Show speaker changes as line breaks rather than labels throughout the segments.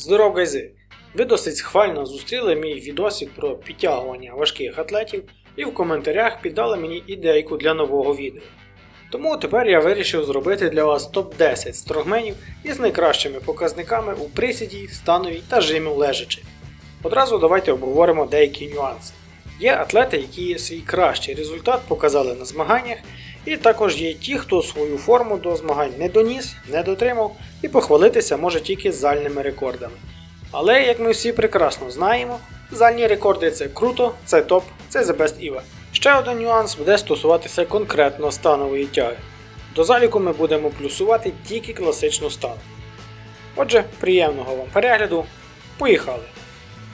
Здоров, гайзи! Ви досить схвально зустріли мій відосик про підтягування важких атлетів і в коментарях піддали мені ідейку для нового відео. Тому тепер я вирішив зробити для вас топ-10 стронгменів із найкращими показниками у присіді, станові та жимі лежачи. Одразу давайте обговоримо деякі нюанси. Є атлети, які свій кращий результат показали на змаганнях, і також є ті, хто свою форму до змагань не доніс, не дотримав і похвалитися може тільки зальними рекордами. Але, як ми всі прекрасно знаємо, зальні рекорди це круто, це топ, це the best Eva. Ще один нюанс буде стосуватися конкретно станової тяги. До заліку ми будемо плюсувати тільки класичну стану. Отже, приємного вам перегляду. Поїхали!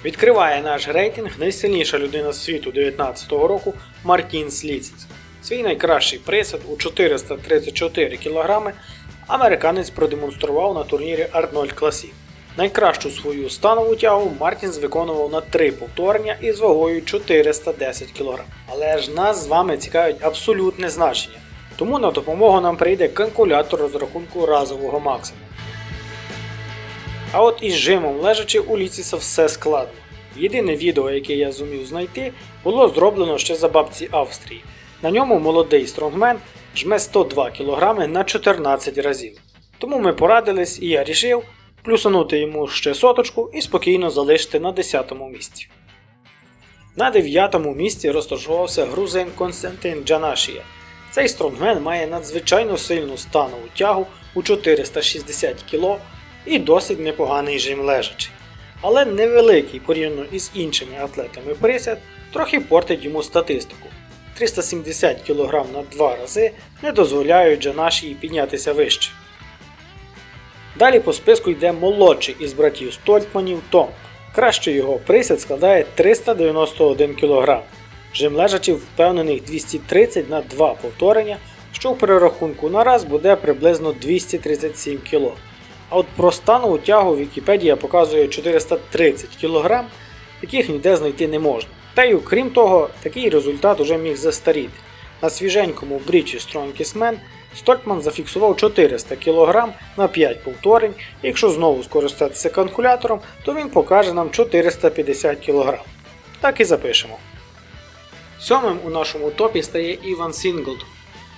Відкриває наш рейтинг найсильніша людина світу 19-го року Мартін Сліціс. Свій найкращий присад у 434 кг американець продемонстрував на турнірі Arnold Classic. Найкращу свою станову тягу Мартінс виконував на 3 повторення із вагою 410 кг. Але ж нас з вами цікавить абсолютне значення. Тому на допомогу нам прийде калькулятор розрахунку разового максимуму. А от із жимом лежачи у Ліціса все складно. Єдине відео, яке я зумів знайти, було зроблено ще за бабці Австрії. На ньому молодий стронгмен жме 102 кг на 14 разів. Тому ми порадились і я рішив плюсанути йому ще соточку і спокійно залишити на 10 місці. На 9 місці розташувався грузин Константин Джанашія. Цей стронгмен має надзвичайно сильну станову тягу у 460 кг і досить непоганий жим лежачий. Але невеликий порівняно із іншими атлетами присяд трохи портить йому статистику. 370 кг на 2 рази не дозволяють Джанашії піднятися вище. Далі по списку йде молодший із братів Стольтманів Том. Кращий його присяд складає 391 кг. Жим лежачий впевнених 230 на 2 повторення, що в перерахунку на раз буде приблизно 237 кг. А от про станову тягу Вікіпедія показує 430 кг, яких ніде знайти не можна. Та й окрім того, такий результат уже міг застаріти. На свіженькому брічі Strongest Man Стольтман зафіксував 400 кг на 5 повторень, якщо знову скористатися калькулятором, то він покаже нам 450 кг. Так і запишемо. Сьомим у нашому топі стає Іван Сінглтон.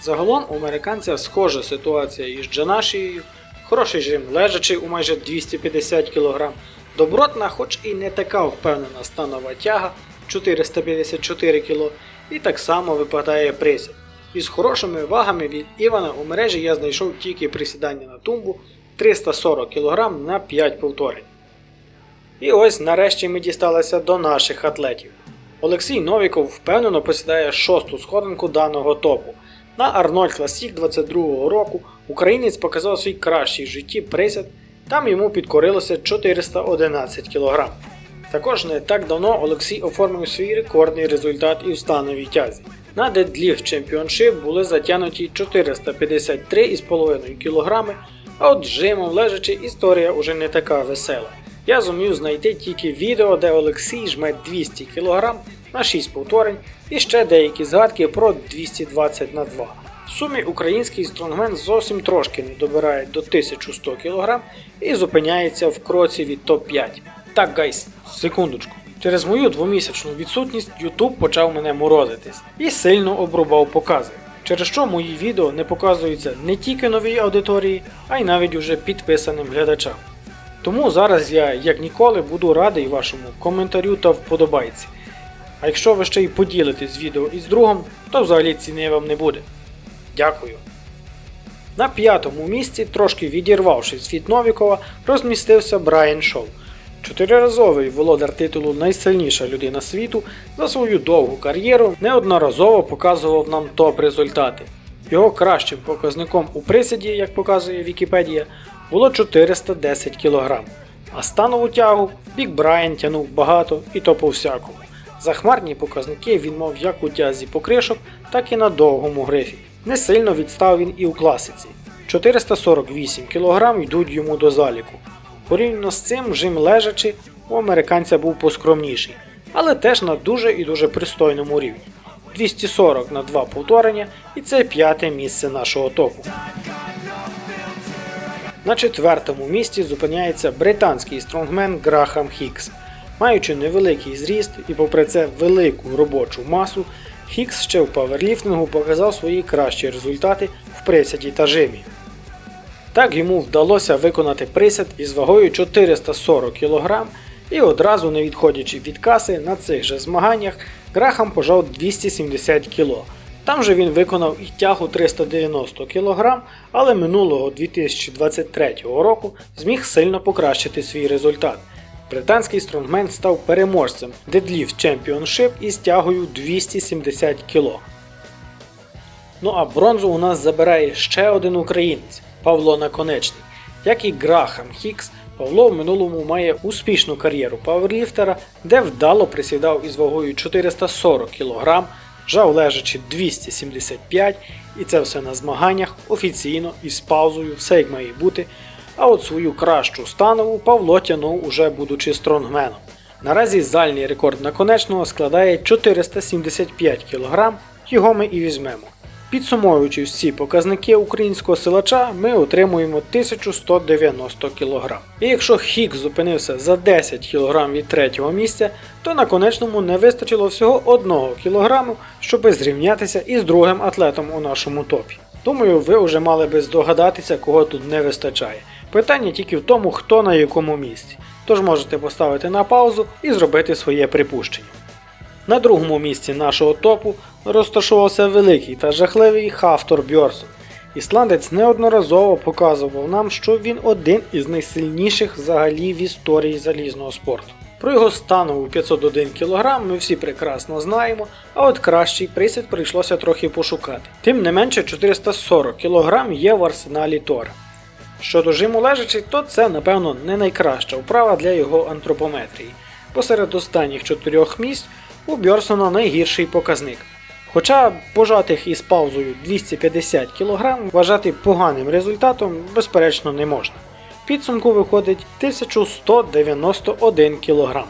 Загалом у американця схожа ситуація із Джанашією, хороший жим лежачий у майже 250 кг, добротна, хоч і не така впевнена станова тяга 454 кг, і так само випадає присід. Із хорошими вагами від Івана у мережі я знайшов тільки присідання на тумбу 340 кг на 5 повторень. І ось нарешті ми дісталися до наших атлетів. Олексій Новіков впевнено посідає шосту сходинку даного топу. На Arnold Classic 22 року українець показав свій кращий в житті присяд, там йому підкорилося 411 кг. Також не так давно Олексій оформив свій рекордний результат і в становій тязі. На Deadlift Championship були затягнуті 453,5 кг, а от жимом лежачи історія уже не така весела. Я зумів знайти тільки відео, де Олексій жме 200 кг на 6 повторень і ще деякі згадки про 220 на 2. В сумі український стронгмен зовсім трошки не добирає до 1100 кг і зупиняється в кроці від топ-5. Так, гайс, секундочку. Через мою двомісячну відсутність YouTube почав мене морозитись і сильно обрубав покази, через що мої відео не показуються не тільки новій аудиторії, а й навіть уже підписаним глядачам. Тому зараз я, як ніколи, буду радий вашому коментарю та вподобайці. А якщо ви ще й поділитесь відео із другом, то взагалі ціни вам не буде. Дякую. На п'ятому місці, трошки відірвавшись від Новікова, розмістився Брайан Шоу. Чотириразовий володар титулу Найсильніша людина світу за свою довгу кар'єру неодноразово показував нам топ-результати. Його кращим показником у присіді, як показує Вікіпедія, було 410 кг. А станову тягу Бік Брайан тягнув багато і то по всякому. Захмарні показники він мав як у тязі покришок, так і на довгому грифі. Не сильно відстав він і у класиці. 448 кг йдуть йому до заліку. Порівняно з цим жим лежачи у американця був поскромніший, але теж на дуже і дуже пристойному рівні. 240 на 2 повторення, і це п'яте місце нашого топу. На четвертому місці зупиняється британський стронгмен Грахам Хікс. Маючи невеликий зріст і попри це велику робочу масу, Хікс ще в паверліфтингу показав свої кращі результати в присяді та жимі. Так йому вдалося виконати присяд із вагою 440 кг і одразу не відходячи від каси на цих же змаганнях Грахам пожав 270 кг. Там же він виконав і тягу 390 кг, але минулого 2023 року зміг сильно покращити свій результат. Британський стронгмен став переможцем Deadlift Championship із тягою 270 кг. Ну а бронзу у нас забирає ще один українець Павло Наконечний. Як і Грахам Хікс, Павло в минулому має успішну кар'єру паверліфтера, де вдало присідав із вагою 440 кг, жав лежачи 275 і це все на змаганнях офіційно і з паузою, все як має бути. А от свою кращу станову Павло тянув уже будучи стронгменом. Наразі зальний рекорд наконечного складає 475 кг, його ми і візьмемо. Підсумовуючи всі показники українського силача, ми отримуємо 1190 кг. І якщо Хік зупинився за 10 кг від третього місця, то на конечному не вистачило всього 1 кг, щоб зрівнятися із другим атлетом у нашому топі. Думаю, ви вже мали би здогадатися, кого тут не вистачає. Питання тільки в тому, хто на якому місці. Тож можете поставити на паузу і зробити своє припущення. На другому місці нашого топу розташувався великий та жахливий Хафтор Бьорсон. Ісландець неодноразово показував нам, що він один із найсильніших взагалі в історії залізного спорту. Про його станову 501 кг ми всі прекрасно знаємо, а от кращий присід прийшлося трохи пошукати. Тим не менше 440 кг є в арсеналі Тора. Щодо жиму лежачи, то це, напевно, не найкраща вправа для його антропометрії. Посеред останніх чотирьох місць у Бьорсона найгірший показник. Хоча пожатих із паузою 250 кг вважати поганим результатом, безперечно, не можна. Підсумку виходить 1191 кг.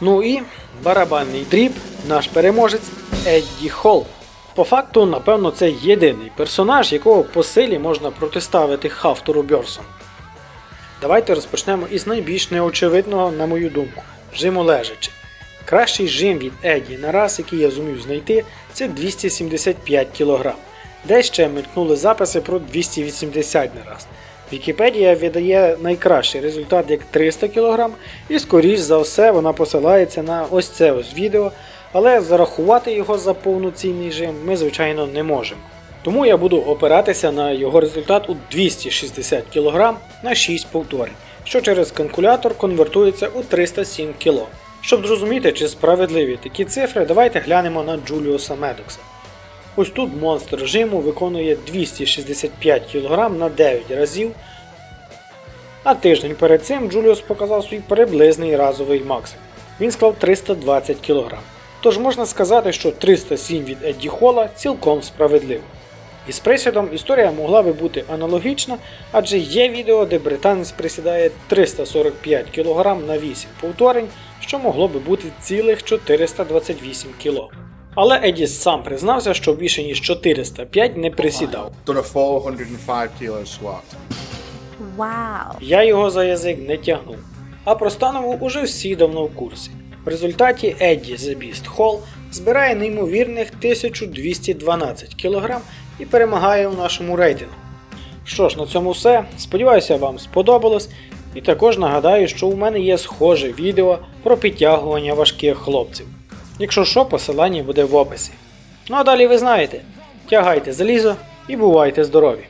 Ну і барабанний дріб, наш переможець Едді Холл. По факту, напевно, це єдиний персонаж, якого по силі можна протиставити Хафтору Бьорсону. Давайте розпочнемо із найбільш неочевидного, на мою думку, жиму лежачи. Кращий жим від Еді на раз, який я зумів знайти, це 275 кг. Де ще мелькнули записи про 280 на раз. Вікіпедія видає найкращий результат як 300 кг, і скоріш за все вона посилається на ось це ось відео, але зарахувати його за повноцінний жим ми, звичайно, не можемо. Тому я буду опиратися на його результат у 260 кг на 6 повторень, що через калькулятор конвертується у 307 кг. Щоб зрозуміти, чи справедливі такі цифри, давайте глянемо на Джуліуса Медокса. Ось тут монстр жиму виконує 265 кг на 9 разів, а тиждень перед цим Джуліус показав свій приблизний разовий максимум. Він склав 320 кг. Тож можна сказати, що 307 від Едді Хола цілком справедливо. Із присідом історія могла би бути аналогічна, адже є відео, де британець присідає 345 кг на 8 повторень, що могло би бути цілих 428 кг. Але Еді сам признався, що більше ніж 405 не присідав.
to the full 105 kilo squat.
Wow.
Я його за язик не тягнув. А про станову уже всі давно в курсі. В результаті Едді The Beast Hall збирає неймовірних 1212 кг і перемагає у нашому рейтингу. Що ж, на цьому все. Сподіваюся, вам сподобалось. І також нагадаю, що у мене є схоже відео про підтягування важких хлопців. Якщо що, посилання буде в описі. Ну а далі ви знаєте. Тягайте залізо і бувайте здорові!